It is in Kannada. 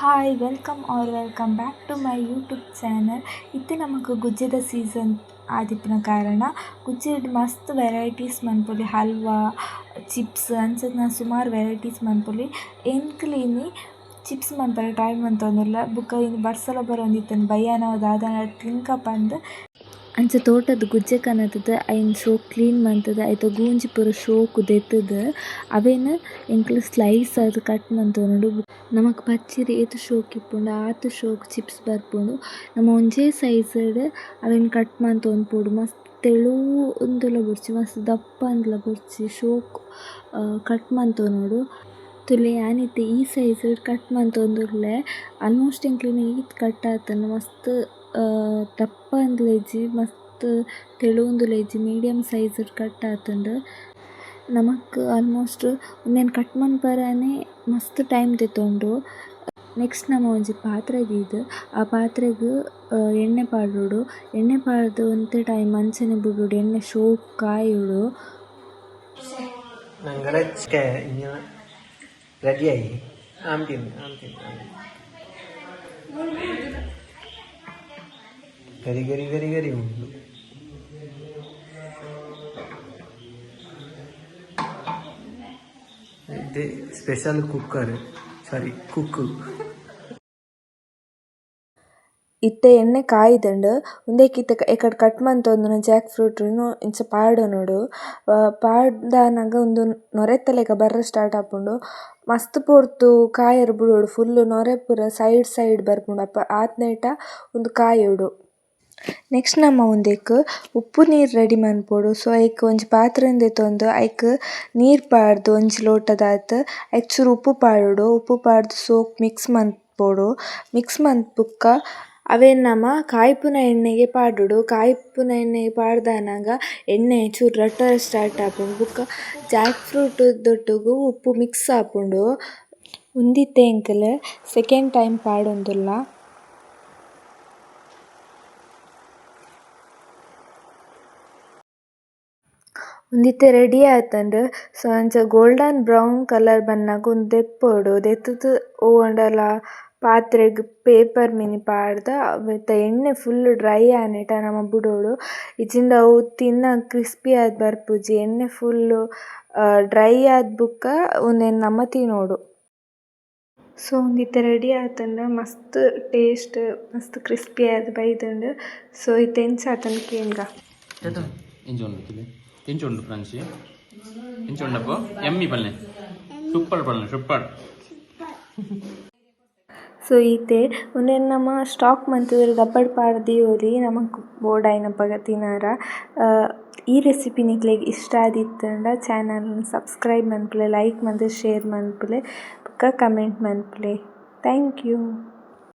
Hi welcome are welcome back to my YouTube channel ಇತ್ತೆ ನಮಗೆ ಗುಜ್ಜೆದ ಸೀಸನ್ ಆದಿಪ್ಪುನ ಕಾರಣ ಗುಜ್ಜೆಡ್ ಮಸ್ತ್ ವೆರೈಟೀಸ್ ಮನ್ಪೊಲಿ ಹಲ್ವಾ ಚಿಪ್ಸ್ ಅಂಚದ ಸುಮಾರು ವೆರೈಟೀಸ್ ಮನ್ಪೊಲಿ ಎನ್ಕ್ಲೀನಿ ಚಿಪ್ಸ್ ಮನ್ಪರೆ ಟ್ರೈ ಮಂತೊಂದುಲ್ಲ ಬೊಕ ಇನ್ನು ಬರ್ಸಲ ಬರೊಂದಿತ್ತನ್ ಬಯ್ಯಾನವ ದಾದಾಂಡ ತಿಂಕ ಪಂದ್ ಅಂಚ ತೋಟದ ಗುಜ್ಜೆ ಕನತುದು ಐನ್ ಶೋಕ್ ಕ್ಲೀನ್ ಮಂತುದು, ಐತ ಗೂಂಜಿ ಪೂರ ಶೋಕ್ ದೆತ್ತುದು ಅವೆನ್ ಎಂಕ್ಲೆ ಸ್ಲೈಸ್ ಆದ್ ಕಟ್ ಮಂತೊಂದುಂಡು ನಮಕ್ ಪಚ್ಚಿರ್, ಏತ್ ಶೋಕ್ ಇಪ್ಪುಂಡು, ಆತ್ ಶೋಕ್ ಚಿಪ್ಸ್ ಬರ್ಪುಂಡು. ನಮ ಒಂಜೇ ಸೈಜ್ ಅವೆನ್ ಕಟ್ ಮಂತೊಂದುಪುಡು ಮಸ್ತ್ ತೆಳು ಉಂದುಲ ಬುಡ್ಚಿ, ಮಸ್ತ್ ದಪ್ಪ ಅಂದ್ಲ ಬುಡ್ಚಿ, ಶೋಕ್ ಕಟ್ ಮಂತೊನೊಡು ತುಲೆ ಯಾನ್ ಇತ್ತೆ ಈ ಸೈಜ್ ಕಟ್ ಮಂತೊಂದುಲ್ಲೆ ಆಲ್ಮೋಸ್ಟ್ ಎಂಕ್ಲೆನ ಈತ್ ಕಟ್ ಆತುಂಡು ಮಸ್ತ್ ದಪ್ಪ ಅಂದ್ಲೈಜಿ ಮಸ್ತ್ ತೆಳುಂದುಲೈಜಿ ಮೀಡಿಯಮ್ ಸೈಜ್ ಡ್ ಕಟ್ ಆತುಂಡು ನಮಕ್ ಆಲ್ಮೋಸ್ಟ್ ಉಂದೆನ್ ಕಟ್ ಮನ್ಪರೆನೆ ಮಸ್ತ್ ಟೈಮ್ ದೆತೊಂಡು ನೆಕ್ಸ್ಟ್ ನಮ ಒಂಜಿ ಪಾತ್ರೆ ದೀದ್ ಆ ಪಾತ್ರೆಗ್ ಎಣ್ಣೆ ಪಾಡ್ದುಡು ಎಣ್ಣೆ ಪಾಡ್ದ್ ಒಂತೆ ಟೈಮ್ ಅಂಚನೆ ಬುಡೊಡು ಎಣ್ಣೆ ಶೋಕ್ ಕಾಯುಡು. ರೆಡಿ ಆಯಿ ಆಮ್ತೀನಿ ಆಮ್ತೀನಿ ಗರಿ ಗರಿ ಗರಿ ಗರಿ ಉಂಟು ಸ್ಪೆಷಲ್ ಕುಕ್ಕರ್ ಸಾರಿ ಕುಕ್ ಇತ್ತೆ ಎಣ್ಣೆ ಕಾಯ್ದಂಡ್ ಒಂದೇ ಕಿತ್ತ ಎಕಡ್ ಕಟ್ ಮಂತೊಂದುನ ಜಾಕ್ ಫ್ರೂಟ್ ಇಂಚ ಇಂಚ ನೋಡು ಪಾಡ್ದಾನಾಗ ಒಂದು ನೊರೆತ್ತಲೆಗ ಬರ್ರ ಸ್ಟಾರ್ಟ್ ಆಪುಂಡು ಮಸ್ತ್ ಪೊರ್ತು ಕಾಯರೆ ಬುಡೊಡು ಫುಲ್ ನೊರೆ ಪೂರ ಸೈಡ್ ಸೈಡ್ ಬರ್ಪುಂಡು ಅಪ್ಪ ಒಂದು ನೆಟ ಉಂದು ಕಾಯೊಡು ನೆಕ್ಸ್ಟ್ ನಮ ಉಂದೆಕ್ ಉಪ್ಪು ನೀರ್ ರೆಡಿ ಮನ್ಪೊಡು ಸೊ ಐಕ್ ಒಂಜಿ ಪಾತ್ರೆನ್ ದೆತೊಂದು ಐಕ್ ನೀರ್ ಪಾಡ್ದ್, ಒಂಜಿ ಲೋಟದ ಐಕ್ ಚೂರು ಉಪ್ಪು ಪಾಡುಡು. ಉಪ್ಪು ಪಾಡ್ದ್ ಸೋಪ್ ಮಿಕ್ಸ್ ಮನ್ಪೊಡು ಮಿಕ್ಸ್ ಮನ್ಪುಕ್ಕ ಅವೆನ್ ನಮ? ಕಾಯಿಪುನ ಎಣ್ಣೆಗೆ ಪಾಡುಡು. ಕಾಯಿಪುನ ಎಣ್ಣೆಗೆ ಪಾಡ್ದನಗ ಎಣ್ಣೆ ಚೂರು ರಟ್ಟ ಸ್ಟಾರ್ಟ್ ಆಪುಂಡು ಬುಕ್ಕ ಜಾಕ್ ಫ್ರೂಟ್ ದೊಟ್ಟುಗು ಉಪ್ಪು ಮಿಕ್ಸ್ ಆಪುಂಡು ಉಂದಿತ್ತೆ ಎಂಕುಲು ಸೆಕೆಂಡ್ ಟೈಮ್ ಪಾಡೊಂದುಲ್ಲ. ಉಂದಿತ್ತೆ ರೆಡಿ ಆತುಂಡು. ಅಂಚ ಗೋಲ್ಡನ್ ಬ್ರೌನ್ ಕಲರ್ ಬನ್ನಗ ಉಂದು ದೆಪ್ಪೊಡು ದೆತ್ತುದು ಒವ್ವಾಂಡಲ ಪಾತ್ರೆಗ್ ಪೇಪರ್ ಮಿನಿ ಪಾಡ್ದ್ ಬೆತ್ತ ಎಣ್ಣೆ ಫುಲ್ ಡ್ರೈ ಆನೆಟ ನಮ ಬುಡೊಡು ಇಜ್ಜಿಂಡ ಅವು ತಿನ್ನ ಕ್ರಿಸ್ಪಿ ಆದ್ ಬರ್ಪುಜಿ. ಎಣ್ಣೆ ಫುಲ್ ಡ್ರೈ ಆದ್ ಬುಕ್ಕ ಉಂದೆನ್ ನಮ ತಿನೊಡು ಸೊ ಒಂದಿತ್ತ ರೆಡಿ ಆತುಂಡು. ಮಸ್ತ್ ಟೇಸ್ಟ್ ಮಸ್ತ್ ಕ್ರಿಸ್ಪಿ ಆದ್ ಬೈದಂಡ್ ಸೊ ಇತ್ತೆ ಎಂಚ ಆತುಂಡು ಕೇನ್ಗ ಎಂಚೊಂಡು ಫ್ರೆಂಡ್ಸ್ ಎಂಚ ಎಮ್ಮಿ ಪಲ್ಲೆ. ಸೂಪರ್ ಪಲ್ಲೆ ಸೂಪರ್. ಸೊ ಈತೆ ಉಂದೆನ್ ನಮ ಸ್ಟಾಕ್ ಮಂತುದೆರ್ ದಪ್ಪಡ್ ಪಾಡ್ದ್ ದಿವೊಲಿ ನಮಕ್ ಬೋಡ ಪಗ ತಿನಾರ ಈ ರೆಸಿಪಿ ನಿಕ್ಲೆಗ್ ಇಷ್ಟ ಆದಿತ್ತಂಡ ಚಾನಲ್ ಸಬ್ಸ್ಕ್ರೈಬ್ ಮನ್ಪುಲೆ, ಲೈಕ್ ಮಂತು ಶೇರ್ ಮನ್ಪುಲೆ ಬೊಕ ಕಮೆಂಟ್ ಮನ್ಪುಲೆ. Thank you.